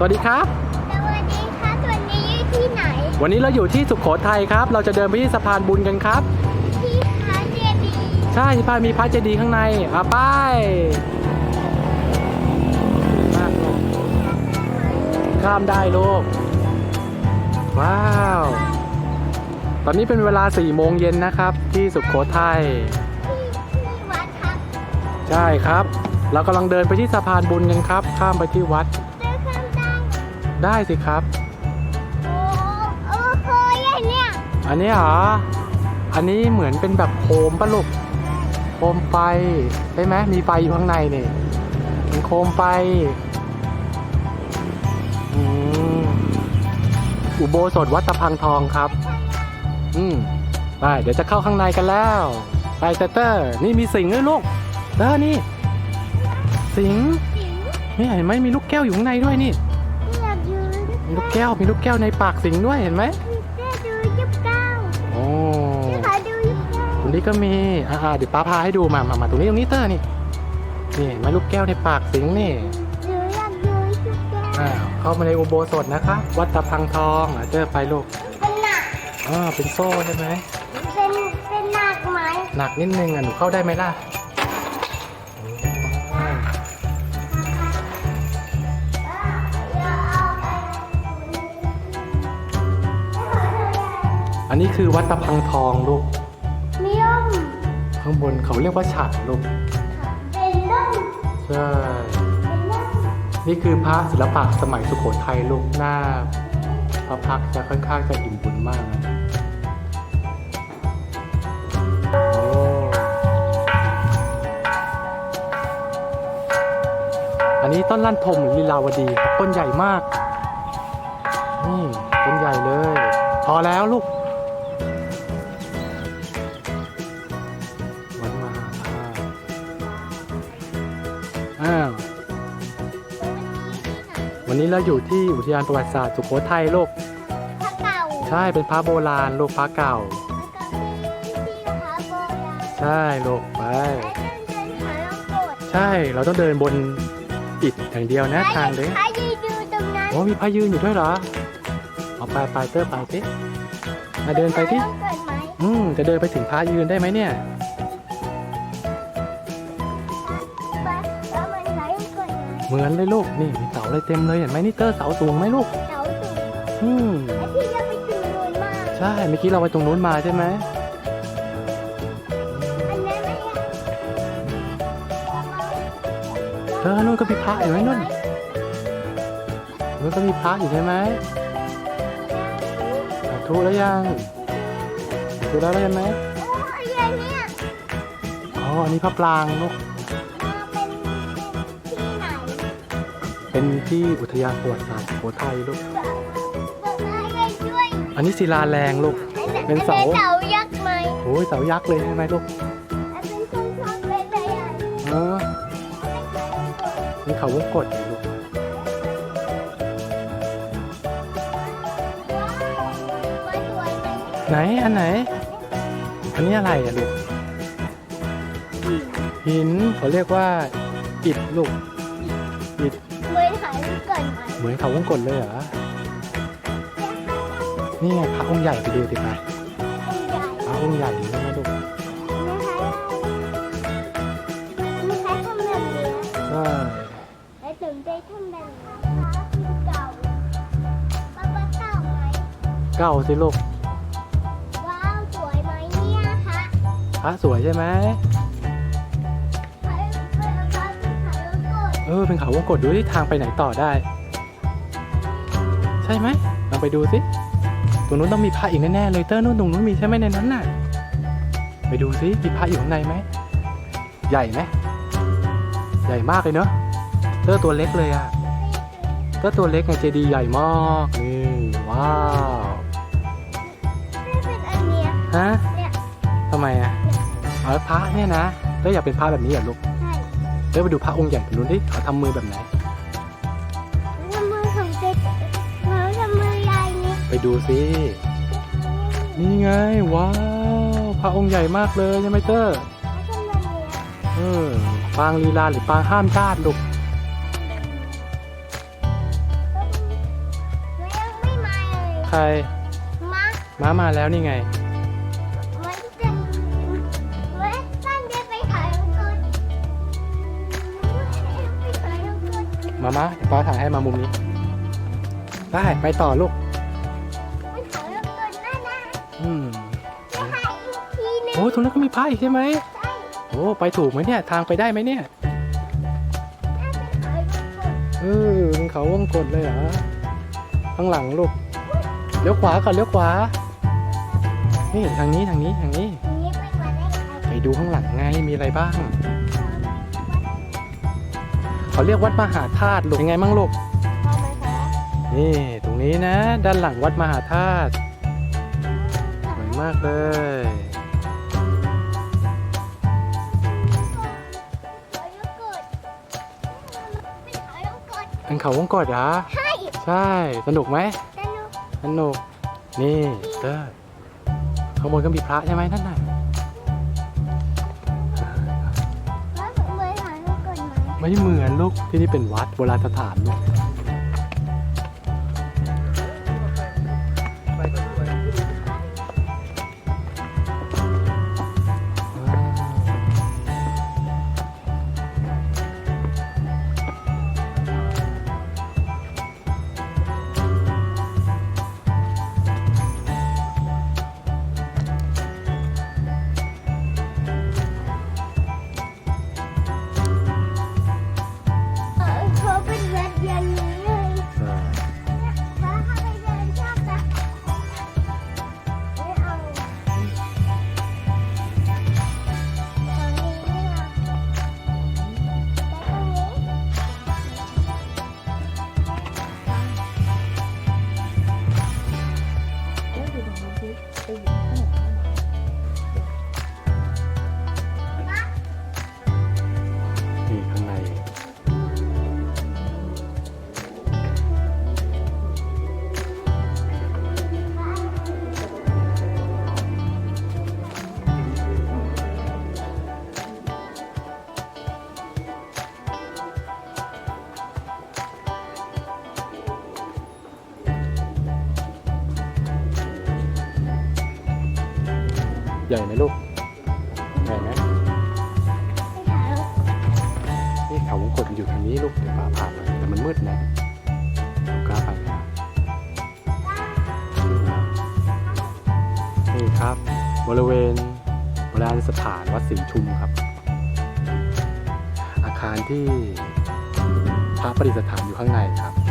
สวัสดีครับ สวัสดีค่ะวันนี้อยู่ที่ไหน วันนี้เราอยู่ที่สุโขทัยครับ เราจะเดินไปที่สะพานบุญกันครับ ที่คาเจดีย์ใช่สะพานมีพระเจดีย์ข้างในอะไปมากลูกข้ามได้ลูก ว้าว ตอนนี้เป็นเวลา4โมงเย็นนะครับ ที่สุโขทัยที่ที่วัดครับ ใช่ครับ เรากำลังเดินไปที่สะพานบุญกันครับ ข้ามไปที่วัดเดินข้ามได้ ได้สิครับ โอ้โอ้โหยัยเนี่ยอันนี้เหรอ อันนี้เหมือนเป็นแบบโคมปะลูก โคมไฟใช่ไหมมีไฟอยู่ข้างในนี่เป็นโคมไฟอืมอุโบสถวัดตะพังทองครับ อืมไปเดี๋ยวจะเข้าข้างในกันแล้ว ไปเตเตอร์ นี่มีสิงห์ด้วยลูกเตอร์นี่ สิง นี่เห็นไหมมีลูกแก้วอยู่ข้างในด้วยนี่ มีลูกแก้ว มีลูกแก้วในปากสิงห์ด้วยเห็นไหมเจ๊ดูยิบเก้าโอ้ขอดูยิบเก้าตรงนี้ก็มีอ่าๆเดี๋ยวป้าพาให้ดูมามามาตรงนี้ตรงนี้เตอร์นี่ นี่เห็นไหมาลูกแก้วในปากสิงห์นี่หรืออยากดูยิบเก้าอ่าเข้ามาในอุโบสถนะคะ วัดตะพังทองอะเจอไปลูกเป็นหนักอ่าเป็นโซ่ใช่ไหมเป็นเป็นหนักไหมหนักนิดนึงอะหนูเข้าได้ไหมล่ะอื อันนี้คือวัดตะพังทองลูก มีร่มข้างบนเขาเรียกว่าฉัตรลูก เป็นร่มใช่ เป็นร่มนี่คือพระศิลปะสมัยสุโขทัยลูกหน้า พระพักตร์จะค่อนข้างจะอิ่มบุญมากนะโอ้อันนี้ต้นลั่นทมหรือลีลาวดีครับต้นใหญ่มาก นี่ต้นใหญ่เลย พอแล้วลูก อ้าววันนี้เราอยู่ที่อุทยานประวัติศาสตร์สุโขทัยลูกพระเก่าใช่เป็นพระโบราณลูกพระเก่า ใช่ลูกไป ใช่เราต้องเดินบนอิฐอย่างเดียวนะทางเด้ใครยืนดูตรงนั้นโอ้มีพระยืนอยู่ด้วยเหรอเอาไปไปเตอร์ไปสิมาเดินไปที่ต้องเกิดไหมอืมจะเดินไปถึงพระยืนได้ไหมเนี่ย เหมือนเลยลูก นี่มีเสาอะไรเต็มเลยเห็นไหมนี่เตอร์เสาสูงไหมลูก เสาสูงอืมและที่จะไปถึงนูนมากใช่เมื่อกี้เราไปตรงนู้นมาใช่ไหมอันนั้นไม่เออนู่นก็มีพระอยู่ไหมนู่นนู่นก็มีพระอยู่ใช่ไหมสาธุแล้วยังสาธุแล้วแล้วยังไหมโอ้ยใหญ่เนี่ย อ๋ออันนี้พระปรางลูก เป็นที่ไหนเป็นที่อุทยานประวัติศาสตร์สุโขทัยลูกบอกมาให้ด้วยอันนี้ศิลาแรงลูก เป็นเสาอัเสายักษ์ไหมโอ้ยเสายักษ์เลยใช่ไหมลูกอันเป็นคนชอบเป็นใหญ่ใหญ่เออมีเขาวงกดอยู่ลูก สวยไหมไหนอันไหน อันนี้อะไรอะลูก หินเขาเรียกว่าอิฐลูก เกิดไหมเหมือนเขาวงกดเลยเหรอ นี่ไงพระองค์ใหญ่ไปดูดิไปเป็นใหญ่พระองค์ใหญ่นี่นะลูกไม่ใช่ไม่ใช่ทำแบบนี้ใช่แล้วถึงได้ทำแบบนี้เก่าป้าป้าเก่าไหมเก้าสิลูกว้าวสวยไหมเนี่ยคะพระสวยใช่ไหมใครเป็นใครเป็นใครเป็นกดเออเป็นเขาวงกดดูที่ทางไปไหนต่อได้ใช่ไหมลองไปดูสิตรงนู้นต้องมีพระอีกแน่ๆเลยเตอร์นู้นตรงนู้นมีใช่ไหมในนั้นน่ะ ไปดูสิมีพระอยู่ข้างในไหมใหญ่ไหมใหญ่มากเลยเนอะเตอร์ตัวเล็กเลยอะเตอร์ตัวเล็กไงเจดีย์ใหญ่มากนี่ว้าวไม่เป็นอันเนี้ยฮะเนี่ยทำไมอะอ๋อพระเนี่ยนะเตอร์อยากเป็นพระแบบนี้เหรอลูกใช่เตอร์ไปดูพระองค์ใหญ่ตรงนู้นดิเขาทำมือแบบไหน ไปดูสินี่ไง ว้าว พระองค์ใหญ่มากเลยใช่ไหมเตอร์ทำแบบเนี้ยเออปางลีลาหรือปางห้ามชาติลูกต้องใครมาม้ามาแล้วนี่ไงไว้จะไว้ตั้งใจไปถ่ายรูปก่อนไปถ่ายรูปก่อนมามาเดี๋ยวป้าถ่ายให้มามุมนี้ ได้ ไปต่อลูก อ้ตรงนั้นก็มีพระอีกใช่ไหมใช่โอ้ไปถูกไหมเนี่ยทางไปได้ไหมเนี่ยถ้าไปถ่ายรูปก่อเออมันเขาวงกดเลยเหรอข้างหลังลูกเลี้ยวขวาก่อนเลี้ยวขวา นี่ทางนี้ทางนี้ทางนี้ ไปดูข้างหลังไงมีอะไรบ้างเขาเรียกวัดมหาธาตุลูกยังไงมั่งลูกนี่ตรงนี้นะ ด้านหลังวัดมหาธาตุสวยมากเลย เป็นเขาวงกดเหรอ ใช่ ใช่ สนุกไหม สนุก สนุก นี่เตอร์ข้างบนก็มีพระใช่ไหมนั่นน่ะแล้วไปถ่ายรูปก่อนไหมไม่เหมือนลูกที่นี่เป็นวัดโบราณสถานลูก ใหญ่ไหมลูก ใหญ่ไหมไปถ่ายรูปนี่เขาวงกดอยู่ทางนี้ลูกเดี๋ยวป้าพาไปแต่มันมืดนะกล้าไปไหมนะนี่ครับ บริเวณโบราณสถานวัดศรีชุมครับ อาคารที่พระประดิษฐานอยู่ข้างในครับ